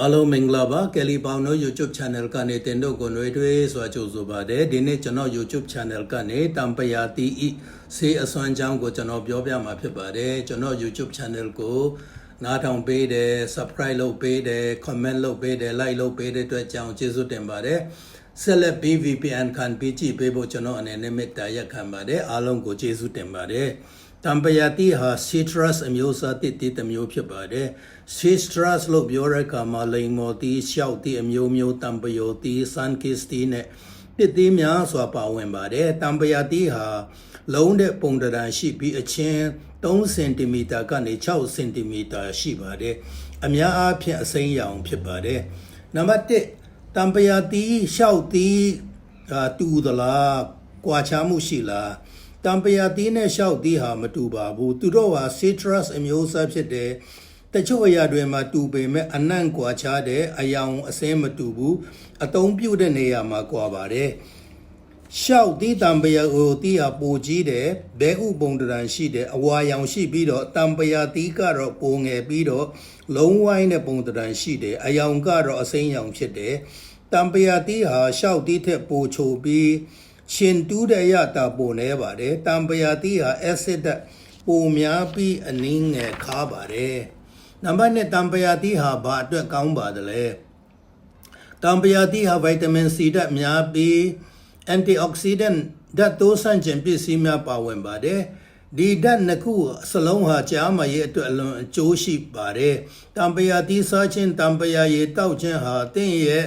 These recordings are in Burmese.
အားလုံးမင်္ဂလာပါကယ်လီပေါင်တို့ YouTube Channel ကနေတင်တို့ကိုຫນွေထွေးစွာကြိုဆိုပါတယ်ဒီနေ့ကျွန်တော် YouTube Channel ကနေတံပယာတီဤဆေးအစွမ်းချောင်းကိုကျွန်တော်ပြောပြမှာဖြစ်ပါတယ်ကျွန်တော် YouTube Channel ကိုနားထောင်ပေးတယ် Subscribe လုပ်ပေးတယ် Comment လုပ်ပေးတယ် Like လုပ်ပေးတဲ့အတွက်ကြောင့်ကျေးဇူးတင်ပါတယ်ဆက်လက် BVPN ခံပြီးကြည့်ပေးဖို့ကျွန်တော်အနေနဲ့မေတ္တာရက်ခံပါတယ်အားလုံးကိုကျေးဇူးတင်ပါတယ် တံပယာတိဟာ citrus အမျိုးအစားတစ်တစ်တစ်မျိုးဖြစ်ပါတယ် citrus လို့ပြောတဲ့အခါမှာလိမ်မော်တီရှောက်တီအမျိုးမျိုးတံပယောတီ sun kiss တီနဲ့တစ်သီးများစွာပါဝင်ပါတယ်တံပယာတိဟာလုံးတဲ့ပုံတရံရှိပြီးအချင်း3စင်တီမီတာကနေ6စင်တီမီတာရှိပါတယ်အများအားဖြင့်အစိမ်းရောင်ဖြစ်ပါတယ်နံပါတ်1တံပယာတီရှောက်တီအာတူသလားကွာခြားမှုရှိလား တံပယာတီးနဲ့ရှောက်တီးဟာမတူပါဘူးသူတို့ဟာ citrus အမျိုးအစားဖြစ်တယ်တချို့အရာတွေမှာတူပေမဲ့အနံ့ကွာခြားတဲ့အယောင်အစင်းမတူဘူးအတုံးပြုတ်တဲ့နေရာမှာကွာပါတယ်ရှောက်တီးတံပယာကိုတီးဟာပိုကြီးတယ်ဘဲဥပုံတရံရှိတယ်အဝါရောင်ရှိပြီးတော့တံပယာတီးကတော့ပိုငယ်ပြီးတော့လုံးဝိုင်းတဲ့ပုံတရံရှိတယ်အယောင်ကတော့အစိမ်းရောင်ဖြစ်တယ်တံပယာတီးဟာရှောက်တီးထက်ပိုချိုပြီး ရှင်တူးတဲ့ရတာပုံနေပါတယ်တံပယာတိဟာ acid ဓာတ်ပုံများပြီးအနည်းငယ်ခါပါတယ်နံပါတ်1တံပယာတိဟာဘာအတွက်ကောင်းပါသလဲတံပယာတိဟာဗိုက်တာမင် C ဓာတ်များပြီး antioxidant ဓာတ်တိုးဆန့်ကျင်ပစ္စည်းများပါဝင်ပါတယ်ဒီဓာတ်နှစ်ခုစလုံးဟာကြားမရဲ့အတွက်အလွန်အကျိုးရှိပါတယ်တံပယာတိစားခြင်းတံပယာရည်တောက်ခြင်းဟာတင့်ရဲ့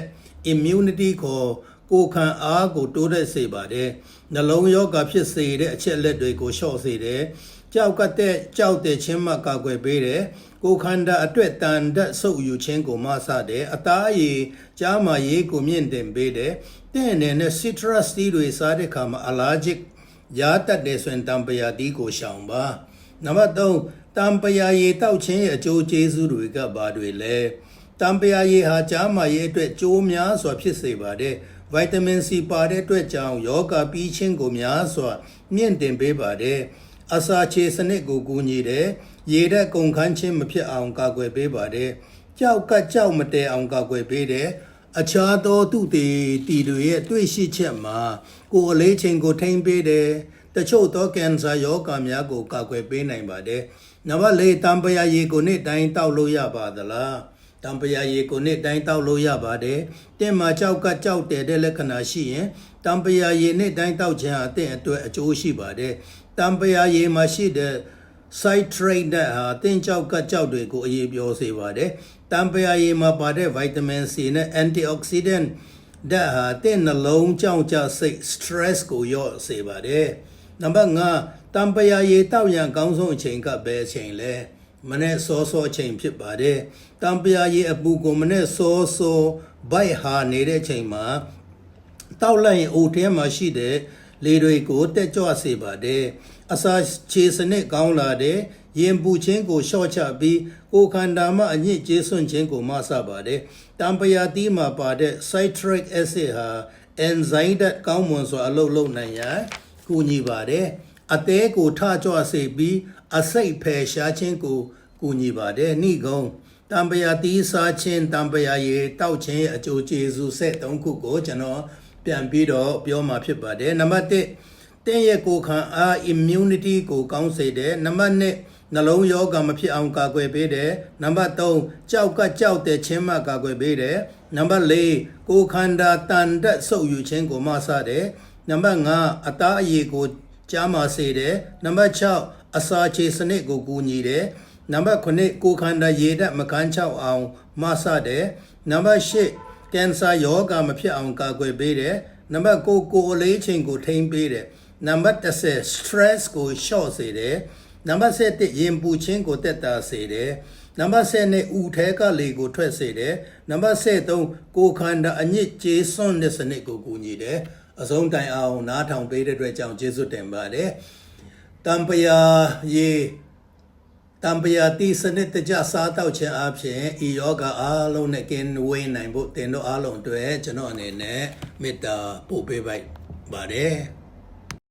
immunity ခေါ် ကိုယ်ခံအားကိုတိုးတက်စေပါတယ်နှလုံးရောဂါဖြစ်စေတဲ့အချက်လက်တွေကိုလျှော့စေတယ်ကြောက်ကတဲ့ကြောက်တဲ့ချင်းမှကာကွယ်ပေးတယ်ကိုယ်ခန္ဓာအတွက်တန်တက်ဆုပ်ယူခြင်းကိုမဆတယ်အသားအရည်ကြားမာရေးကိုမြင့်တင်ပေးတယ်တဲ့အနေနဲ့ citrus tea တွေစားတဲ့အခါမှာ allergic ရာတက်တဲ့ဆိုရင်တံပယာတီးကိုရှောင်ပါနံပါတ်3တံပယာရည်တောက်ခြင်းရဲ့အကျိုးကျေးဇူးတွေကဘာတွေလဲတံပယာရည်ဟာကြားမာရေးအတွက်ကြိုးများစွာဖြစ်စေပါတယ် ဗိုက်တာမင် C ပါတဲ့အတွက်ကြောင့်ယောဂပြီးခြင်းကိုများစွာ မြင့်တင်ပေးပါတယ်။အစာချေစနစ်ကိုကူညီတယ်။ရေဓာတ်ကုန်ခန်းခြင်းမဖြစ်အောင်ကာကွယ်ပေးပါတယ်။ကြောက်ကကြောက်မတဲအောင်ကာကွယ်ပေးတယ်။အခြားသောသူတေတီတွေရဲ့တွေ့ရှိချက်မှာကိုယ်အလေးချိန်ကိုထိန်းပေးတယ်။တချို့သောကင်ဆာယောဂများကိုကာကွယ်ပေးနိုင်ပါတယ်။နံပါတ်၄တံပယာရေကိုနေ့တိုင်းတောက်လို့ရပါသလား။ တံပယာရေကိုနှစ်တိုင်းတောက်လို့ရပါတယ်။တင့်မှာကြောက်ကကြောက်တယ်တဲ့လက္ခဏာရှိရင်တံပယာရေနှစ်တိုင်းတောက်ခြင်းအတဲ့အတွက်အကျိုးရှိပါတယ်။တံပယာရေမှာရှိတဲ့ citrate ဓာတ်ဟာတင့်ကြောက်ကကြောက်တွေကိုအရေးပြောစေပါတယ်။တံပယာရေမှာပါတဲ့ vitamin C နဲ့ antioxidant ဓာတ်ဟာတင့်နှလုံးကြောင့်ကြစိတ် stress ကိုလျော့စေပါတယ်။နံပါတ်5တံပယာရေတောက်ရန်ကောင်းဆုံးအချိန်ကဘယ်အချိန်လဲ။ မနေ့စောစောချိန်ဖြစ်ပါတယ်။တံပယာရေအပူကိုမနေ့စောစောဘိုက်ဟာနေတဲ့ချိန်မှာတောက်လိုက်ရင်အိုထဲမှာရှိတဲ့လေတွေကိုတက်ကြွစေပါတယ်။အစာခြေစနစ်ကောင်းလာတဲ့ရင်ပူခြင်းကိုလျှော့ချပြီးကိုယ်ခန္ဓာမှအညစ်ကြေးစွန့်ခြင်းကိုမဆပါတယ်။တံပယာတီးမှာပါတဲ့ citric acid ဟာ enzyme ဓာတ်ကောင်းမွန်စွာအလုပ်လုပ်နိုင်ရန်ကူညီပါတယ်။ အသေးကိုထကြွစေပြီးအစိတ်ဖယ်ရှားခြင်းကိုကူညီပါတယ်။နှိကုံတံပယာတီးစားခြင်းတံပယာရေတောက်ခြင်းရဲ့အကျိုးကျေးဇူးဆက်၃ခုကိုကျွန်တော်ပြန်ပြီးတော့ပြောမှာဖြစ်ပါတယ်။နံပါတ်1တင်းရဲ့ကိုယ်ခံအား immunity ကိုကောင်းစေတယ်။နံပါတ်2နှလုံးရောဂါမဖြစ်အောင်ကာကွယ်ပေးတယ်။နံပါတ်3ကြောက်ကကြောက်တဲ့ခြင်းမှကာကွယ်ပေးတယ်။နံပါတ်4ကိုယ်ခန္ဓာတန်တက်ဆုပ်ယူခြင်းကိုမဆတယ်။နံပါတ်5အသားအရည်ကို ကြားမာစေတယ်။နံပါတ်6အစာချေစနစ်ကိုကူညီတယ်။နံပါတ်9ကိုယ်ခန္ဓာရေဓာတ်မကန်းချောက်အောင်မဆတယ်။နံပါတ်8ကင်ဆာယောဂါမဖြစ်အောင်ကာကွယ်ပေးတယ်။နံပါတ်9ကိုယ်အလေးချိန်ကိုထိန်းပေးတယ်။နံပါတ်10 stress ကိုလျှော့စေတယ်။နံပါတ်7ရင်ပူခြင်းကိုတက်တာစေတယ်။နံပါတ်7နဲ့ဥထဲကလေကိုထွက်စေတယ်။နံပါတ်73ကိုယ်ခန္ဓာအညစ်ကြေးစွန့်တဲ့စနစ်ကိုကူညီတယ်။ အဆုံးတိုင်အောင်နားထောင်ပေးတဲ့အတွက်ကြောင့်ကျေးဇူးတင်ပါတယ်။တံပယာရေတံပယာတိစနစ်တကျစားတော့ခြင်းအပြင်ဤယောဂအားလုံးနဲ့ကင်းဝေးနိုင်ဖို့တင်တို့အားလုံးအတွက်ကျွန်တော်အနေနဲ့မေတ္တာပို့ပေးပါပါတယ်